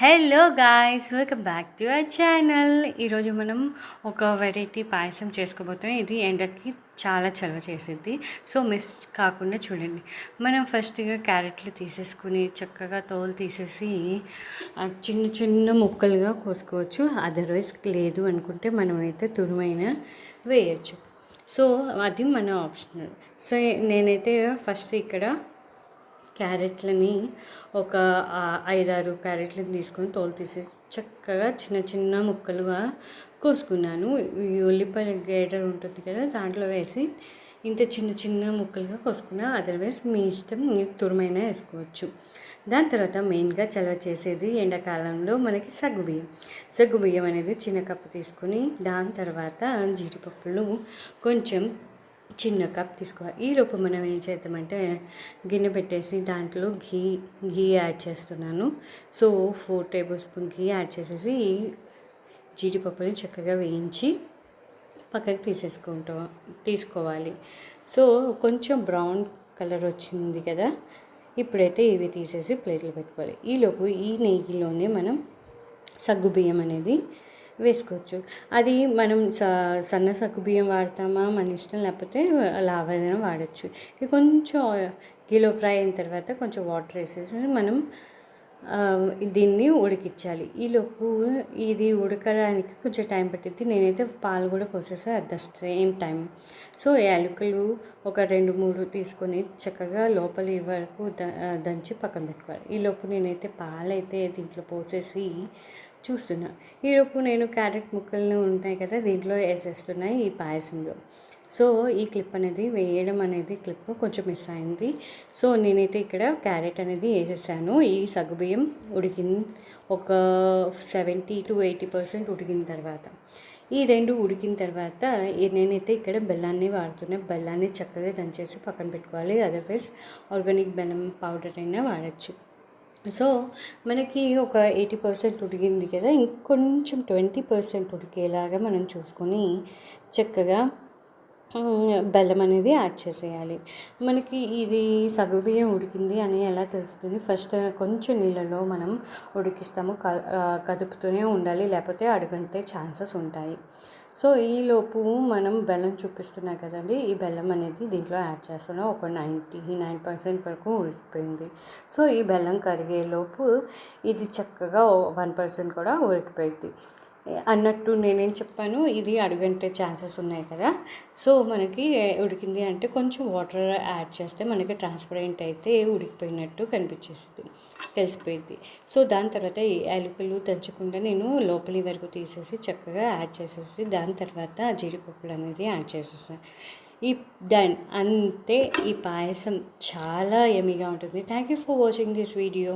Hello guys welcome back to our channel ఈరోజు మనం ఒక వెరైటీ పాయసం చేసుకోబోతున్నాం. ఇది ఎండకి చాలా చలవ చేసేది సో మిస్ కాకుండా చూడండి. మనం ఫస్ట్గా క్యారెట్లు తీసేసుకుని చక్కగా తోలు తీసేసి చిన్న చిన్న ముక్కలుగా కోసుకోవచ్చు. అదర్వైజ్ లేదు అనుకుంటే మనమైతే తురుమైన వేయచ్చు. సో అది మన ఆప్షనల్ సో నేనైతే ఫస్ట్ ఇక్కడ క్యారెట్లని ఒక ఐదారు క్యారెట్లను తీసుకొని తోలు తీసేసి చక్కగా చిన్న చిన్న ముక్కలుగా కోసుకున్నాను. ఈ ఉల్లిపాయ గ్రేటర్ ఉంటుంది కదా దాంట్లో వేసి ఇంత చిన్న చిన్న ముక్కలుగా కోసుకున్నా అదర్వైజ్ మీ ఇష్టం మీరు తురుమైనా వేసుకోవచ్చు. దాని తర్వాత మెయిన్గా చలవ చేసేది ఎండాకాలంలో మనకి సగ్గుబియ్యం సగ్గుబియ్యం అనేది చిన్న కప్పు తీసుకుని దాని తర్వాత జీడిపప్పులు కొంచెం చిన్న కప్ తీసుకోవాలి ఈలోపు మనం ఏం చేద్దామంటే గిన్నె పెట్టేసి దాంట్లో ఘీ ఘీ యాడ్ చేస్తున్నాను. So four tablespoon ghee add చేసేసి ఈ జీడిపప్పుని చక్కగా వేయించి పక్కకి తీసేసుకుంటా తీసుకోవాలి. సో కొంచెం బ్రౌన్ కలర్ వచ్చింది కదా ఇప్పుడైతే ఇవి తీసేసి ప్లేట్లో పెట్టుకోవాలి. ఈలోపు ఈ నెయ్యిలోనే మనం సగ్గు బియ్యం అనేది వేసుకోవచ్చు. అది మనం స సన్న సగ్గు బియ్యం వాడతామా మన ఇష్టం లేకపోతే లావైనా వాడచ్చు. కొంచెం కిలో ఫ్రై అయిన తర్వాత కొంచెం వాటర్ వేసేసి మనం దీన్ని ఉడికించాలి. ఈలోపు ఇది ఉడకడానికి కొంచెం టైం పట్టింది నేనైతే పాలు కూడా పోసేసా at the same time. So యాలకులు ఒక రెండు మూడు తీసుకొని చక్కగా లోపలి వరకు ద- దంచి పక్కన పెట్టుకోవాలి. ఈలోపు నేనైతే పాలైతే దీంట్లో పోసేసి చూస్తున్నా. ఈలోపు నేను క్యారెట్ ముక్కలు ఉంటాయి కదా దీంట్లో వేసేస్తున్నాయి ఈ పాయసంలో. సో ఈ క్లిప్ అనేది వేయడం అనేది క్లిప్ కొంచెం మిస్ అయింది. సో నేనైతే ఇక్కడ క్యారెట్ అనేది వేసేసాను. ఈ సగ్గుబియ్యం ఉడికిన ఒక సెవెంటీ టు ఎయిటీ పర్సెంట్ ఉడికిన తర్వాత. ఈ రెండు ఉడికిన తర్వాత నేనైతే ఇక్కడ బెల్లాన్ని వాడుతున్నా. బెల్లాన్ని చక్కగా దంచేసి పక్కన పెట్టుకోవాలి. అదర్వైజ్ ఆర్గానిక్ బెల్లం పౌడర్ అయినా వాడచ్చు. సో మనకి ఒక ఎయిటీ పర్సెంట్ ఉడికింది కదా ఇంకొంచెం ట్వంటీ పర్సెంట్ ఉడికేలాగా మనం చూసుకొని చక్కగా బెల్లం అనేది యాడ్ చేసేయాలి. మనకి ఇది సగ్గుబియ్యం ఉడికింది అని ఎలా తెలుస్తుంది? ఫస్ట్ కొంచెం నీళ్ళలో మనం ఉడికిస్తాము కదుపుతూనే ఉండాలి లేకపోతే అడుగంటే ఛాన్సెస్ ఉంటాయి. సో ఈలోపు మనం బెల్లం చూపిస్తున్నాం కదండి ఈ బెల్లం అనేది దీంట్లో యాడ్ చేస్తున్నాం. ఒక నైంటీ నైన్ పర్సెంట్ వరకు ఉడికిపోయింది. సో ఈ బెల్లం కరిగేలోపు ఇది చక్కగా వన్ పర్సెంట్ కూడా ఉడికిపోయింది. అన్నట్టు నేనేం చెప్పాను ఇది అడుగంటే ఛాన్సెస్ ఉన్నాయి కదా. సో మనకి ఉడికింది అంటే కొంచెం వాటర్ యాడ్ చేస్తే మనకి ట్రాన్స్పరెంట్ అయితే ఉడికిపోయినట్టు కనిపించేసింది తెలిసిపోయింది సో దాని తర్వాత ఈ ఎలుకలు దంచకుండా నేను లోపలి వరకు తీసేసి చక్కగా యాడ్ చేసేసి దాని తర్వాత జీడిపప్పులు అనేది యాడ్ చేసేసాను ఈ దెన్ అంతే ఈ పాయసం చాలా ఎమీగా ఉంటుంది. Thank you for watching this video